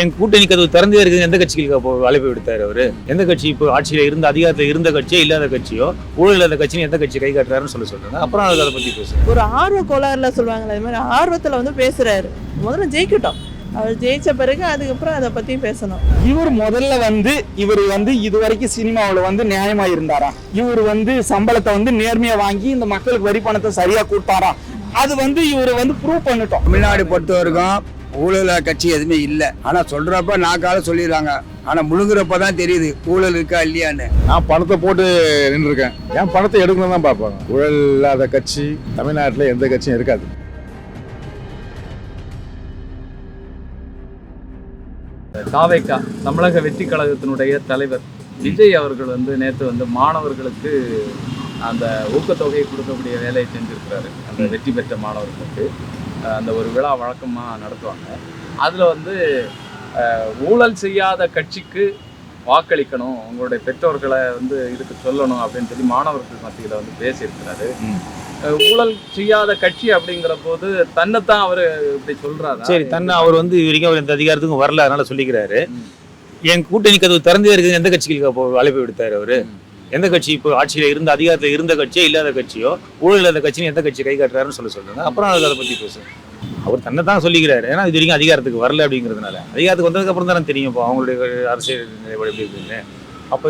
என் கூட்டணி கதவு திறந்தே இருக்குது எந்த கட்சிகளுக்கு அப்போ அழைப்பு விடுத்தாரு அவரு? எந்த கட்சி இப்போ ஆட்சியில இருந்த அதிகாரத்தில் இருந்த கட்சியோ இல்லாத கட்சியோ ஊழல் இல்லாத கட்சின்னு எந்த கட்சி கை காட்டுறாருன்னு சொல்ல சொல்றாங்க. அப்புறம் அதை பத்தி பேசுறேன் ஒரு ஆர்வ கோளாறுல சொல்லுவாங்களே அது மாதிரி ஆர்வத்துல வந்து பேசுறாரு. முதல்ல ஜெயிக்கட்டும். அவர் ஜெயிச்ச பிறகு அதுக்கப்புறம் அதை பத்தி பேசணும். இவர் முதல்ல வந்து இவர் வந்து இதுவரைக்கும் சினிமாவில் வந்து நியாயமா இருந்தாரா? இவர் வந்து சம்பளத்தை வந்து நேர்மையா வாங்கி இந்த மக்களுக்கு வரி பணத்தை சரியா கொடுத்தாரா? அது வந்து இவர் வந்து ப்ரூவ் பண்ணிட்டோம். தமிழ்நாடு பொறுத்த வரைக்கும் ஊழல் கட்சி எதுவுமே இல்லை. ஆனா சொல்றப்ப நாக்கால சொல்லிடுறாங்க. ஆனா முழுங்குறப்ப தான் தெரியுது ஊழல் இருக்கா இல்லையான்னு. நான் பணத்தை போட்டு நின்றுருக்கேன். என் பணத்தை எடுக்கணும் தான் பார்ப்பாங்க. ஊழல் இல்லாத கட்சி தமிழ்நாட்டில் எந்த கட்சியும் இருக்காது. தாவேக்கா தமிழக வெற்றி கழகத்தினுடைய தலைவர் விஜய் அவர்கள் வந்து நேற்று வந்து மாணவர்களுக்கு அந்த ஊக்கத்தொகையை கொடுக்கக்கூடிய வேலையை செஞ்சிருக்கிறாரு. அந்த வெற்றி பெற்ற மாணவர்களுக்கு. அந்த ஒரு விழா வழக்கமாக நடத்துவாங்க. அதில் வந்து ஊழல் செய்யாத கட்சிக்கு வாக்களிக்கணும் உங்களுடைய பெற்றோர்களை வந்து இதுக்கு சொல்லணும் அப்படின்னு சொல்லி மாணவர்கள் மத்தியில் வந்து பேசியிருக்கிறாரு. ஊழல் செய்யாத கட்சி அப்படிங்கிற போது தன்னைத்தான் அவர் இப்படி சொல்றாரா? சரி தன்னை அவர் வந்து இது வரைக்கும் அவர் எந்த அதிகாரத்துக்கும் வரல அதனால சொல்லிக்கிறாரு. என் கூட்டணி கதவு திறந்தே இருக்குது எந்த கட்சிகளுக்கு அப்போ அழைப்பு விடுத்தாரு அவரு. எந்த கட்சி இப்போ ஆட்சியில இருந்த அதிகாரத்தில் இருந்த கட்சியோ இல்லாத கட்சியோ ஊழல் இல்லாத கட்சின்னு எந்த கட்சி கை காட்டுறாருன்னு சொல்ல சொல்றாங்க அப்புறம் அதை பத்தி பேசுறேன். அவர் தன்னை தான் சொல்லிக்கிறாரு. ஏன்னா இது வரைக்கும் அதிகாரத்துக்கு வரல அப்படிங்கிறதுனால. அதிகாரத்துக்கு வந்ததுக்கு அப்புறம் தானே தெரியும். இப்போ அவங்களுடைய அரசியல் நிலைப்பாடு எப்படி இருக்குன்னு. அப்போ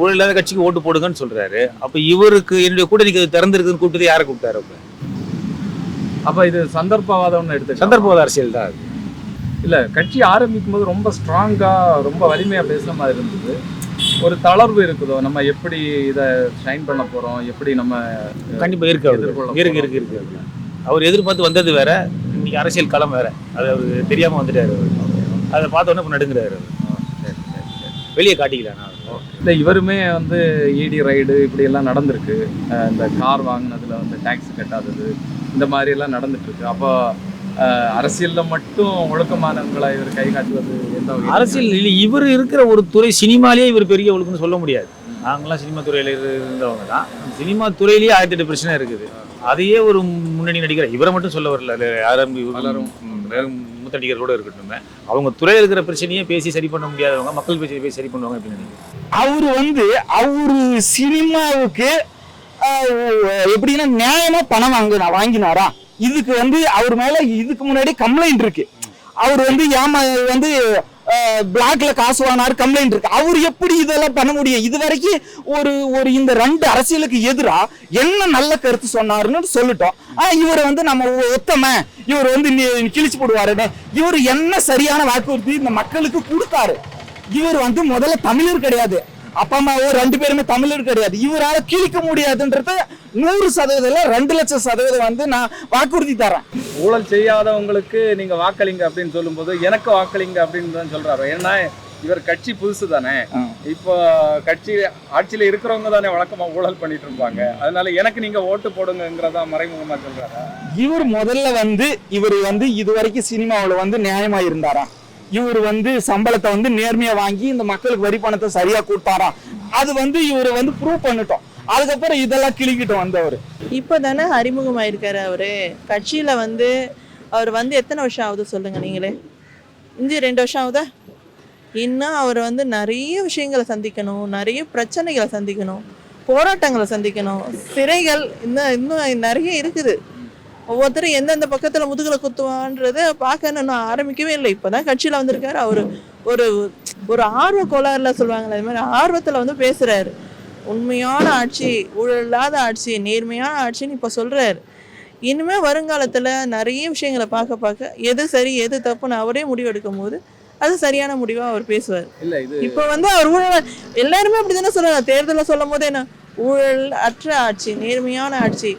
ஊழல் இல்லாத கட்சிக்கு ஓட்டு போடுங்கன்னு சொல்றாரு. அப்போ இவருக்கு என்னுடைய கூட்டணி கதவு திறந்திருக்குன்னு கூப்பிட்டு யாரை கூப்பிட்டாரு அப்ப? அப்ப இது சந்தர்ப்பவாதம்னு எடுத்து சந்தர்ப்பவாத அரசியல் தான் அது. இல்ல கட்சி ஆரம்பிக்கும் போது ரொம்ப ஸ்ட்ராங்கா ரொம்ப வலிமையா பேசுற மாதிரி இருந்தது. ஒரு தளர்வு இருக்குதோ? நம்ம எப்படி இதை ஷைன் பண்ண போறோம்? எப்படி நம்ம கண்டிப்பா இருக்கு அவருக்கு இருக்கு இருக்கு இருக்கு. அவர் எதிர்பார்த்து வந்தது வேற. இன்னைக்கு அரசியல் களம் வேற. அது அவருக்கு தெரியாம வந்துட்டாரு அவரு. அதை பார்த்த உடனே இப்ப நடுங்குறாரு அவரு. வெளியே காட்டிக்கல நான். இல்ல இவருமே வந்து இடி ரைடு இப்படி எல்லாம் நடந்திருக்கு. இந்த கார் வாங்கினதுல வந்து டாக்ஸ் கட்டாதது இந்த மாதிரி எல்லாம் நடந்துட்டு இருக்கு. அப்போ அரசியல்ல மட்டும் ஒழுக்கமானவங்களை இவர் கை காட்டுவது எந்த அரசியல் இல்லை இவர் இருக்கிற ஒரு துறை சினிமாலேயே இவர் பெரிய ஒழுக்குன்னு சொல்ல முடியாது. நாங்களாம் சினிமா துறையில இரு- இருந்தவங்க தான். சினிமா துறையிலேயே ஆயிரத்தி எட்டு பிரச்சனை இருக்குது. அதையே ஒரு முன்னணி நடிகர் இவரை மட்டும் சொல்ல வரல. யாரும் மூத்த நடிகர் கூட இருக்கட்டும். அவங்க துறையில் இருக்கிற பிரச்சனையே பேசி சரி பண்ண முடியாதவங்க மக்கள் பேசி பேசி சரி பண்ணுவாங்க அப்படின்னு நினைக்கிறேன். அவரு வந்து அவரு சினிமாவுக்கு எப்படின்னா நியாயமா பணம் வாங்க வாங்கினாரா? இதுக்கு வந்து அவர் மேல இதுக்கு முன்னாடி கம்ப்ளைண்ட் இருக்கு. அவர் வந்து ஏமா வந்து பிளாக்ல காசு வாங்கினார் கம்ப்ளைண்ட் இருக்கு. அவர் எப்படி இதெல்லாம் பண்ண முடியும்? இது வரைக்கும் ஒரு ஒரு இந்த ரெண்டு அரசியலுக்கு எதிரா என்ன நல்ல கருத்து சொன்னாருன்னு சொல்லிட்டோம். ஆனா இவர் வந்து நம்ம ஒத்தம. இவர் வந்து கிழிச்சு போடுவாருன்னு. இவர் என்ன சரியான வாக்குறுதி இந்த மக்களுக்கு கொடுத்தாரு? இவர் வந்து முதல்ல தமிழர் கிடையாது. அப்பா அம்மாவோ ரெண்டு பேருமே தமிழர் கிடையாது. இவரால கிழிக்க முடியாதுன்றது நூறு சதவீதம் ரெண்டு லட்சம் சதவீதம் வந்து நான் வாக்குறுதி தரேன் ஊழல் செய்யாதவங்களுக்கு நீங்க வாக்களிங்க அப்படின்னு சொல்லும்போது எனக்கு வாக்களிங்க அப்படின்னு தான் சொல்றாரு. ஏன்னா இவர் கட்சி புதுசு தானே. இப்போ கட்சி ஆட்சியில இருக்கிறவங்க தானே வழக்கமா ஊழல் பண்ணிட்டு இருப்பாங்க. அதனால எனக்கு நீங்க ஓட்டு போடுங்கிறதா மறைமுகமா சொல்றாரு? இவர் முதல்ல வந்து இவர் வந்து இதுவரைக்கும் சினிமாவில் வந்து நியாயமா இருந்தாரா? இவர் வந்து சம்பளத்தை வந்து நேர்மையா வாங்கி இந்த மக்களுக்கு வரி பணத்தை சரியா கொடுத்தாராம் அது வந்து இவர் வந்து ப்ரூவ் பண்ணிட்டோம். அதுக்கப்புறம் இதெல்லாம் கிளிக்கிட்டு வந்தவர். இப்போ தானே அறிமுகமாயிருக்காரு அவரு. கட்சியில வந்து அவர் வந்து எத்தனை வருஷம் ஆகுது சொல்லுங்க நீங்களே? இஞ்சி ரெண்டு வருஷம் ஆகுதா? இன்னும் அவர் வந்து நிறைய விஷயங்களை சந்திக்கணும் நிறைய பிரச்சனைகளை சந்திக்கணும் போராட்டங்களை சந்திக்கணும். சிறைகள் இன்னும் இன்னும் நிறைய இருக்குது. ஒவ்வொருத்தரும் எந்தெந்த பக்கத்துல முதுகுல குத்துவான்றதை பார்க்க இன்னும் ஆரம்பிக்கவே இல்லை. இப்போதான் கட்சியில வந்திருக்காரு. அவர் ஒரு ஒரு ஆர்வ கோளாறுல சொல்லுவாங்களே அது மாதிரி ஆர்வத்துல வந்து பேசுறாரு. உண்மையான ஆட்சி ஊழல் இல்லாத ஆட்சி நேர்மையான ஆட்சின்னு இப்போ சொல்றாரு. இனிமே வருங்காலத்துல நிறைய விஷயங்களை பார்க்க பார்க்க எது சரி எது தப்புன்னு அவரே முடிவெடுக்கும் போது அது சரியான முடிவா அவர் பேசுவார். இப்போ வந்து அவர் ஊழல் எல்லாருமே அப்படி தானே சொல்றாங்க. தேர்தலில் சொல்லும் போது என்ன? ஊழல் அற்ற ஆட்சி நேர்மையான ஆட்சி.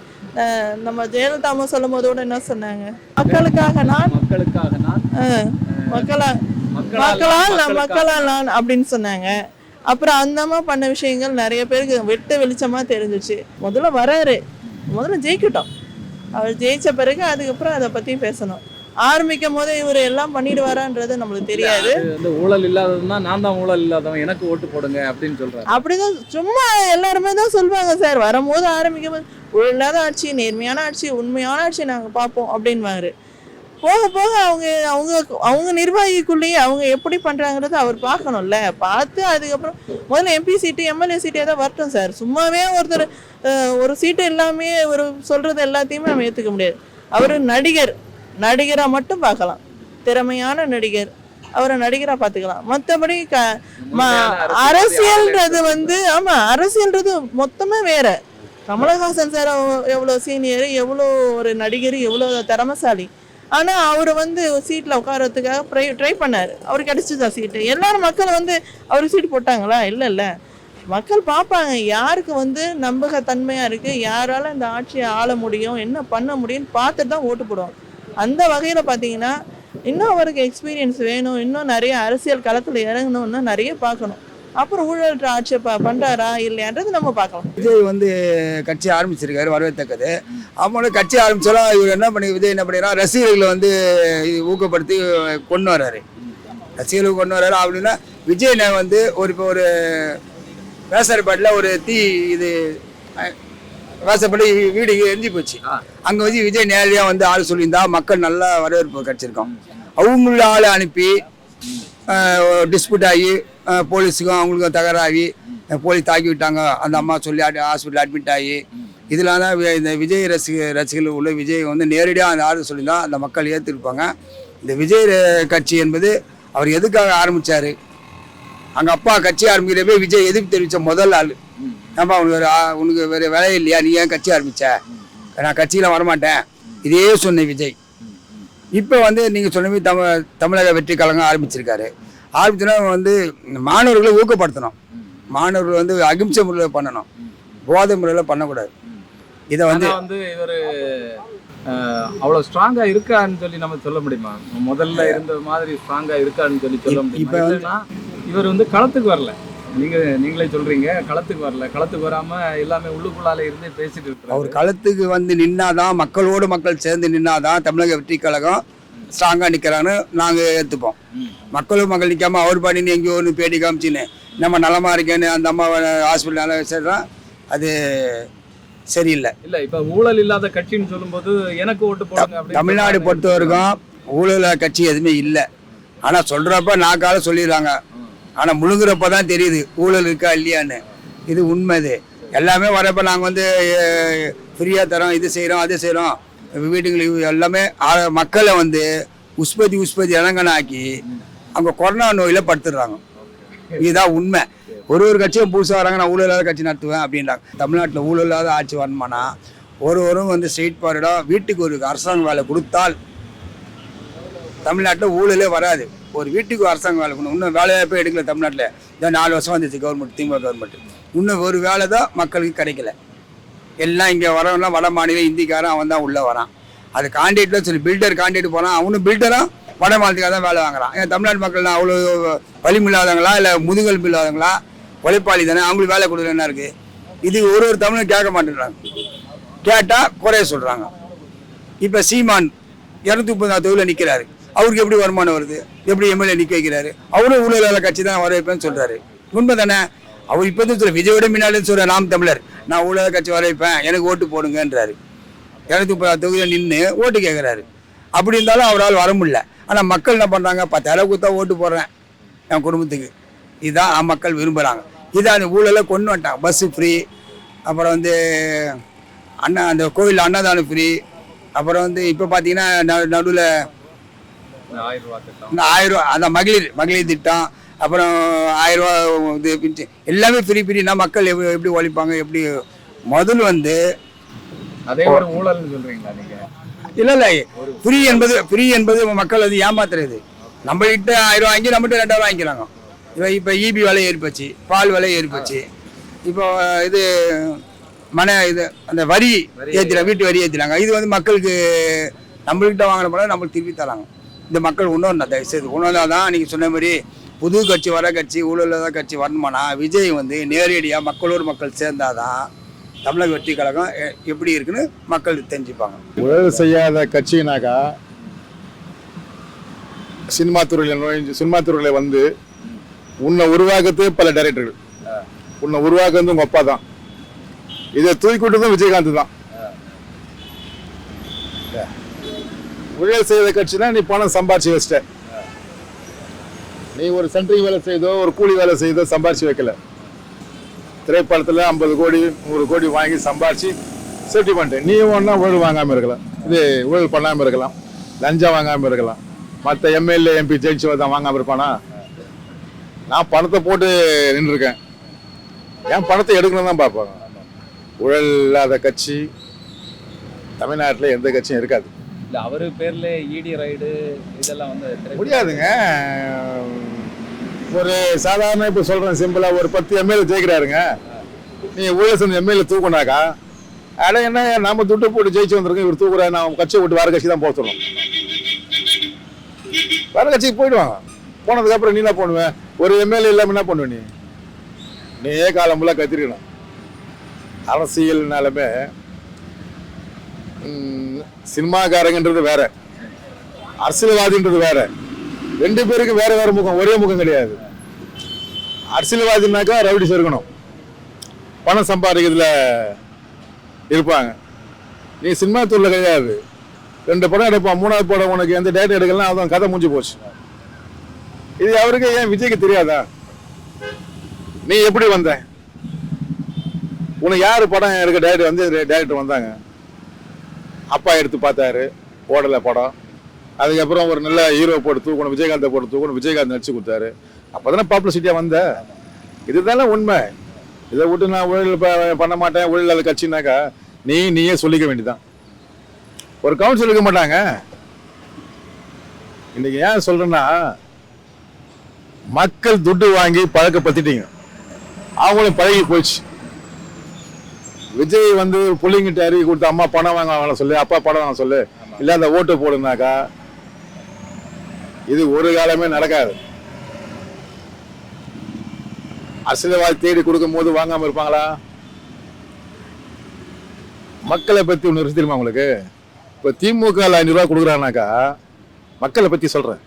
நம்ம ஜெயலலிதா அம்மா சொல்லும் போது கூட என்ன சொன்னாங்க? மக்களுக்காக நான்? மக்களுக்காக நான்? மக்களா மக்களால் நான் மக்களால் நான் அப்படின்னு சொன்னாங்க. அப்புறம் அந்த அம்மா பண்ண விஷயங்கள் நிறைய பேருக்கு வெட்ட வெளிச்சமா தெரிஞ்சுச்சு. முதல்ல வராரு. முதல்ல ஜெயிக்கட்டும். அவர் ஜெயிச்ச பிறகு அதுக்கப்புறம் அதை பத்தி பேசணும். ஆரம்பிக்கும் போதே இவர் எல்லாம் பண்ணிடுவாரான்றது நம்மளுக்கு தெரியாது. இது வந்து ஊழல் இல்லாததுன்னா நான் தான் ஊழல் இல்லாதவன் எனக்கு ஓட்டு போடுங்க அப்படின்னு சொல்றாரு. அப்படிதான் சும்மா எல்லாருமே தான் சொல்லுவாங்க சார். வரும்போது ஆரம்பிக்கும் போது இல்லாத ஆட்சி நேர்மையான ஆட்சி உண்மையான ஆட்சி நாங்க பார்ப்போம் அப்படின்வாரு போக போக அவங்க அவங்க அவங்க நிர்வாகிக்குள்ளேயே அவங்க எப்படி பண்றாங்கிறத அவர் பார்க்கணும்ல. பார்த்து அதுக்கப்புறம் முதல்ல எம்பி சீட்டு எம்எல்ஏ சீட்டு ஏதாவது வரட்டும் சார். சும்மாவே ஒருத்தர் ஒரு சீட்டு எல்லாமே ஒரு சொல்றது எல்லாத்தையுமே நம்ம ஏத்துக்க முடியாது. அவர் நடிகர். நடிகரா மட்டும் பார்க்கலாம். திறமையான நடிகர். அவரை நடிகரா பார்த்துக்கலாம். மற்றபடி க அரசியல்ன்றது வந்து ஆமா அரசியல்ன்றது மொத்தமே வேற. கமலஹாசன் சார் எவ்வளோ சீனியர் எவ்வளோ ஒரு நடிகர் எவ்வளோ திறமசாலி. ஆனால் அவர் வந்து சீட்டில் உட்காரத்துக்காக ட்ரை ட்ரை பண்ணாரு. அவர் கிடச்சிதா சீட்டு எல்லாரும் மக்கள் வந்து அவருக்கு சீட் போட்டாங்களா? இல்லை இல்லை. மக்கள் பார்ப்பாங்க யாருக்கு வந்து நம்பகத்தன்மையாக இருக்குது யாரால இந்த ஆட்சியை ஆள முடியும் என்ன பண்ண முடியும்னு பார்த்துட்டு தான் ஓட்டு போடுவோம். அந்த வகையில் பார்த்தீங்கன்னா இன்னும் அவருக்கு எக்ஸ்பீரியன்ஸ் வேணும் இன்னும் நிறைய அரசியல் களத்தில் இறங்கணும்னா நிறைய பார்க்கணும். அப்புறம் ஊழல் ஆட்சி பண்ணுறாரா பண்றாரா இல்லையான்றது நம்ம பார்க்கலாம். விஜய் வந்து கட்சி ஆரம்பிச்சிருக்காரு வரவேற்கத்தக்கது. அவங்களோட கட்சி ஆரம்பிச்சாலும் இவர் என்ன பண்ணி விஜய் என்ன பண்ணிடுறா ரசிகர்களை வந்து ஊக்கப்படுத்தி கொண்டு வர்றாரு. ரசிகர்கள் கொண்டு வர்றாரு. அப்படின்னா விஜய் நான் வந்து ஒரு இப்போ ஒரு வேசாரிப்பாட்டில் ஒரு தீ இது வேசப்படி வீடு எரிஞ்சு போச்சு. அங்கே வந்து விஜய் நேரடியாக வந்து ஆள் சொல்லியிருந்தா மக்கள் நல்லா வரவேற்பு கிடச்சிருக்கோம். அவங்கள ஆளை அனுப்பி டிஸ்பியூட் ஆகி போலீஸுக்கும் அவங்களுக்கும் தகராகி போலீஸ் தாக்கி விட்டாங்க. அந்த அம்மா சொல்லி அட் ஹாஸ்பிட்டல் அட்மிட் ஆகி இதெல்லாம் தான் இந்த விஜய் ரசிக ரசிகர்கள் உள்ள விஜய் வந்து நேரடியாக அந்த ஆள் சொல்லியிருந்தால் அந்த மக்கள் ஏற்றிருப்பாங்க இந்த விஜய் ர- கட்சி என்பது அவர் எதுக்காக ஆரம்பித்தார் அங்கே அப்பா கட்சி ஆரம்பிக்கிறப்ப விஜய் எதிர்ப்பு தெரிவித்த முதல் ஆள். ஏன்பா உனக்கு உனக்கு வேற வேலை இல்லையா? நீ ஏன் கட்சி ஆரம்பித்த நான் கட்சியில் வரமாட்டேன். இதே சொன்ன விஜய். இப்போ வந்து நீங்கள் சொன்ன மாதிரி தமிழக வெற்றி கழகம் ஆரம்பிச்சிருக்காரு. ஆரம்பிச்சோன்னா வந்து மாணவர்களை ஊக்கப்படுத்தணும். மாணவர்கள் வந்து அகிம்சை முறையில் பண்ணணும். போதை முறையில் பண்ணக்கூடாது. இதை வந்து வந்து இவரு அஹ், அவ்வளவு ஸ்ட்ராங்கா இருக்கான்னு சொல்லி நம்ம சொல்ல முடியுமா? முதல்ல இருந்த மாதிரி ஸ்ட்ராங்கா இருக்கான்னு சொல்லி சொல்ல முடியுமா? இல்லைன்னா இவர் வந்து களத்துக்கு வரல. நீங்க நீங்களே சொல்றீங்க களத்துக்கு வரல. களத்துக்கு வராம எல்லாமே உள்ளுக்குள்ளால இருந்து பேசிட்டு அவர் இருக்காரு களத்துக்கு வந்து நின்னாதான் மக்களோடு மக்கள் சேர்ந்து நின்னாதான் தமிழக வெற்றி கழகம் ஸ்ட்ராங்காக நிற்கிறான்னு நாங்கள் ஏற்றுப்போம் மக்களும் மக்கள் நிற்காம அவர் பாடின்னு எங்கேயோ ஒன்று பேட்டி காமிச்சின்னு நம்ம நலமா இருக்கேன்னு அந்த அம்மா ஹாஸ்பிட்டல் நல்லா சேர்றோம் அது சரியில்லை. இல்ல இப்ப ஊழல் இல்லாத கட்சின்னு சொல்லும்போது எனக்கு ஓட்டு போடுங்க தமிழ்நாடு. பொறுத்த வரைக்கும் ஊழல கட்சி எதுவுமே இல்லை. ஆனால் சொல்கிறப்ப நாக்கால சொல்லிடுறாங்க. ஆனால் முழுங்குறப்ப தான் தெரியுது ஊழல் இருக்கா இல்லையான்னு. இது உண்மை இது எல்லாமே வரப்ப நாங்கள் வந்து ஃப்ரீயாக தரோம் இது செய்கிறோம் அது செய்கிறோம் வீட்டுங்களுக்கு எல்லாமே மக்களை வந்து உஸ்பதி உஸ்பதி இளங்கனாக்கி அவங்க கொரோனா நோயில் படுத்துடுறாங்க. இதுதான் உண்மை. ஒரு ஒரு கட்சியும் புதுசாக வராங்க நான் ஊழல் இல்லாத கட்சி நடத்துவேன் அப்படின்றாங்க. தமிழ்நாட்டில் ஊழல் இல்லாத ஆட்சி வரணுமானா ஒருவரும் வந்து ஸ்ட்ரெயிட் ஃபார்வர்டாக வீட்டுக்கு ஒரு அரசாங்க வேலை கொடுத்தால் தமிழ்நாட்டில் ஊழலே வராது. ஒரு வீட்டுக்கு அரசாங்க வேலை கொடுக்கணும். இன்னும் வேலைவாய்ப்பே எடுக்கல தமிழ்நாட்டில். இதான் நாலு வருஷம் வந்துச்சு கவர்மெண்ட் திமுக கவர்மெண்ட் இன்னும் ஒரு வேலை தான் மக்களுக்கு கிடைக்கல. எல்லாம் இங்கே வரவெல்லாம் வட மாநிலம் இந்திக்காரன் அவன் தான் உள்ளே வரான். அது காண்டிடேட்டில் சொல்லி பில்டர் காண்டிட்டு போகிறான் அவனும் பில்டரும் வட மாநிலத்துக்காக தான் வேலை வாங்குறான். ஏன் தமிழ்நாட்டு மக்கள் அவ்வளோ வலிமில்லாதவங்களா இல்லை முதுகல் இல்லாதவங்களா? உழைப்பாளி தானே அவங்களுக்கு வேலை கொடுக்குற என்ன இருக்குது இது ஒரு ஒரு தமிழும் கேட்க மாட்டேன்றாங்க. கேட்டால் குறைய சொல்கிறாங்க இப்போ சீமான் இரநூத்தி முப்பதாம் தொகுதியில் நிற்கிறாரு அவருக்கு எப்படி வருமானம் வருது? எப்படி எம்எல்ஏ நிற்க வைக்கிறாரு? அவரும் ஊழலாளர் கட்சி தான் வர வைப்பேன்னு சொல்கிறாரு உண்மை தானே? அவர் இப்போ தான் சொல்ல விஜயோட முன்னாடி சொல்ற நாம் தமிழர் நான் ஊழல கட்சி வர வைப்பேன் எனக்கு ஓட்டு போடுங்கன்றாரு. இரநூத்தி முப்பதாம் தொகுதியில் நின்று ஓட்டு கேட்குறாரு அப்படி இருந்தாலும் அவரால் வர முடியல. ஆனால் மக்கள் என்ன பண்ணுறாங்க பத்தாயிரம் கொடுத்தா ஓட்டு போடுறேன் என் குடும்பத்துக்கு. இதுதான் மக்கள் விரும்புகிறாங்க இதான் அந்த ஊழலை கொண்டு வந்துட்டாங்க. பஸ்ஸு ஃப்ரீ அப்புறம் வந்து அண்ணா அந்த கோவில் அன்னதானம் ஃப்ரீ அப்புறம் வந்து இப்போ பார்த்தீங்கன்னா நடுவில் இந்த ஆயிரம் ரூபா அந்த மகளிர் மகளிர் திட்டம் அப்புறம் ஆயிரம் ரூபா இது பின்ச்சு எல்லாமே ஃப்ரீ ஃப்ரீனா மக்கள் எப்படி எப்படி ஒழிப்பாங்க எப்படி முதல் வந்து அதே ஒரு ஊழல்னு சொல்றீங்களா நீங்க? இல்லை இல்லை. ஃப்ரீ என்பது ஃப்ரீ என்பது மக்கள் வந்து ஏமாத்துறது. நம்மகிட்ட ஆயிரம் ரூபா வாங்கி நம்மகிட்ட ரெண்டாயிரம் வாங்கிக்கிறாங்க. இப்போ இப்போ இபி விலை ஏறி போச்சு பால் விலை ஏறி போச்சு இப்போ இது மன இது அந்த வரி ஏற்றில வீட்டு வரி ஏற்றினாங்க இது வந்து மக்களுக்கு நம்மள்கிட்ட வாங்கின போல நம்மளுக்கு திருப்பி தராங்க. இந்த மக்கள் உணரணும் தயவுசெய்து உணர்ந்தால் தான் நீங்கள் சொன்ன மாதிரி புது கட்சி வர கட்சி ஊழலாத கட்சி வரணுமானா விஜய் வந்து நேரடியாக மக்களோடு மக்கள் சேர்ந்தாதான் தமிழக வெற்றி கழகம் எப்படி இருக்குன்னு மக்கள் தெரிஞ்சுப்பாங்க. ஊழல் செய்யாத கட்சினாக்கா சினிமா துறையில் நுழைஞ்சு சினிமா துறையில் வந்து உன்னை உருவாக்குறது பல டைரக்டர்கள் உன்னை உருவாக்குறது உங்க அப்பா தான். இதை தூக்கி விட்டதும் விஜயகாந்த் தான். ஊழல் செய்த கட்சினா நீ பணம் சம்பாரிச்சு வச்சிட்ட. நீ ஒரு சென்ட்ரிங் வேலை செய்தோ ஒரு கூலி வேலை செய்தோ சம்பாரிச்சு வைக்கல. திரைப்படத்தில் ஐம்பது கோடி நூறு கோடி வாங்கி சம்பாரிச்சு சேஃப்டி பண்ணிட்டேன் நீ ஒன்றா ஊழல் வாங்காமல் இருக்கலாம். இது ஊழல் பண்ணாமல் இருக்கலாம். லஞ்சம் வாங்காமல் இருக்கலாம். மற்ற எம்எல்ஏ எம்பி ஜெயிச்சு தான் வாங்காமல் இருப்பானா? நான் பணத்தை போட்டு நின்றுருக்கேன். என் பணத்தை எடுக்கணும் தான் பார்ப்பாங்க ஊழல் இல்லாத கட்சி தமிழ்நாட்டில் எந்த கட்சியும் இருக்காது. இல்லை அவரு பேரில் இடி ரைடு இதெல்லாம் வந்து முடியாதுங்க. ஒரு சாதாரண இப்போ சொல்கிறேன் சிம்பிளாக ஒரு பத்து எம்எல்ஏ ஜெயிக்கிறாருங்க. நீங்கள் ஊழல் செஞ்ச எம்எல்ஏ தூக்குனாக்கா அட என்ன நம்ம துட்டு போட்டு ஜெயிச்சு வந்திருக்கோம் இவர் தூக்குறாரு நான் கட்சியை விட்டு வேறு கட்சி தான் போக சொல்லணும் வேற கட்சிக்கு போயிடுவாங்க. போனதுக்கப்புறம் நீ என்ன பண்ணுவேன் ஒரு எம்எல்ஏ இல்லாமல் என்ன பண்ணுவேன் நீ? நீயே காலம் ஃபுல்லாக கத்திரிக்கணும். அரசியல்னாலுமே சினிமாக்காரங்கன்றது வேற. அரசியல்வாதின்றது வேற. ரெண்டு பேருக்கு வேற வேற முகம் ஒரே முகம் கிடையாது. அரசியல்வாதினாக்கா ரவுடிஸ் இருக்கணும் பணம் சம்பாதிக்கிறதுல இருப்பாங்க. நீ சினிமா துறையில கிடையாது. ரெண்டு படம் எடுப்பான் மூணாவது படம் உனக்கு எந்த டேட் எடுக்கலாம் அதான் கதை முடிஞ்சு போச்சு. இது அவருக்கு ஏன் விஜய்க்கு தெரியாதா? நீ எப்படி வந்த? உனக்கு யார் படம் எடுக்க டேரக்டர் வந்து டேரக்டர் வந்தாங்க? அப்பா எடுத்து பார்த்தாரு ஓடலை படம். அதுக்கப்புறம் ஒரு நல்ல ஹீரோ போட்டு தூக்கணும் விஜயகாந்தை போட்டு தூக்கணும் விஜயகாந்த் நடிச்சு கொடுத்தாரு. அப்போதானே பாப்புலசிட்டியாக வந்த. இதுதானே உண்மை. இதை விட்டு நான் ஊழல் பண்ண மாட்டேன் ஊழல் கட்சினாக்கா நீ நீயே சொல்லிக்க வேண்டிதான் ஒரு கவுன்சில் இருக்க மாட்டாங்க. இன்னைக்கு ஏன் சொல்றேன்னா மக்கள் துட்டு வாங்கி பழக்கப்படுத்திட்டீங்க. அவங்களும் பழகி போச்சு. விஜய் வந்து புள்ளிங்கிட்ட அறிவி கொடுத்து அம்மா பணம் வாங்க வாங்க சொல்லு அப்பா பணம் வாங்க சொல்லு. இல்ல அந்த ஓட்டு போடுனாக்கா இது ஒரு காலமே நடக்காது. அரசியல்வாதி தேடி கொடுக்கும் போது வாங்காம இருப்பாங்களா? மக்களை பத்தி ஒன்று இருக்கு தெரியுமா உங்களுக்கு? இப்போ திமுக ஐநூறு ரூபா கொடுக்குறானாக்கா மக்களை பத்தி சொல்றேன்.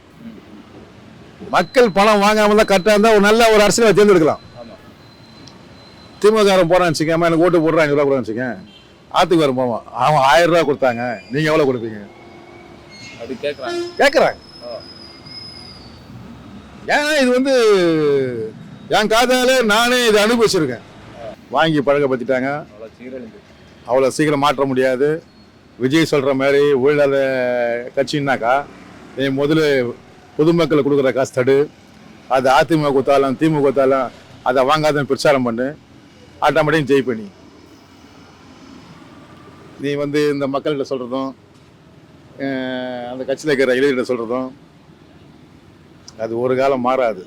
மக்கள் பணம் வாங்காம தான் கரெக்டாக இருந்தால் ஒரு நல்ல ஒரு அரசியலை தேர்ந்தெடுக்கலாம். திமுக போறான்னு வச்சுக்கேன் எனக்கு ஓட்டு போடுறேன் ஐநூறு ரூபா கொடுறான்னு வச்சுக்கேன். ஆத்துக்கு வரும் போவான் அவன் ஆயிரம் ரூபா கொடுத்தாங்க நீங்க எவ்வளவு கொடுப்பீங்க? அப்படி கேக்குறாங்க. கேட்குறாங்க ஏன்னா இது வந்து என் காதால நானே இதை அனுபவிச்சிருக்கேன். வாங்கி பழக்கப்படுத்திட்டாங்க அவ்வளோ சீக்கிரம் மாற்ற முடியாது. விஜய் சொல்கிற மாதிரி ஊழல கட்சின்னாக்கா நீ முதல்ல பொதுமக்களுக்கு கொடுக்குற காசு தடு. அது அதிமுக கொடுத்தாலும் திமுக கொடுத்தாலும் அதை வாங்காத பிரச்சாரம் பண்ணு. ஆட்டோமேட்டிக் ஜெய் பண்ணி. நீ வந்து இந்த மக்கள்கிட்ட சொல்கிறதும் அந்த கட்சியில் இருக்கிற இளைஞர்கிட்ட சொல்கிறதும் அது ஒரு காலம் மாறாது.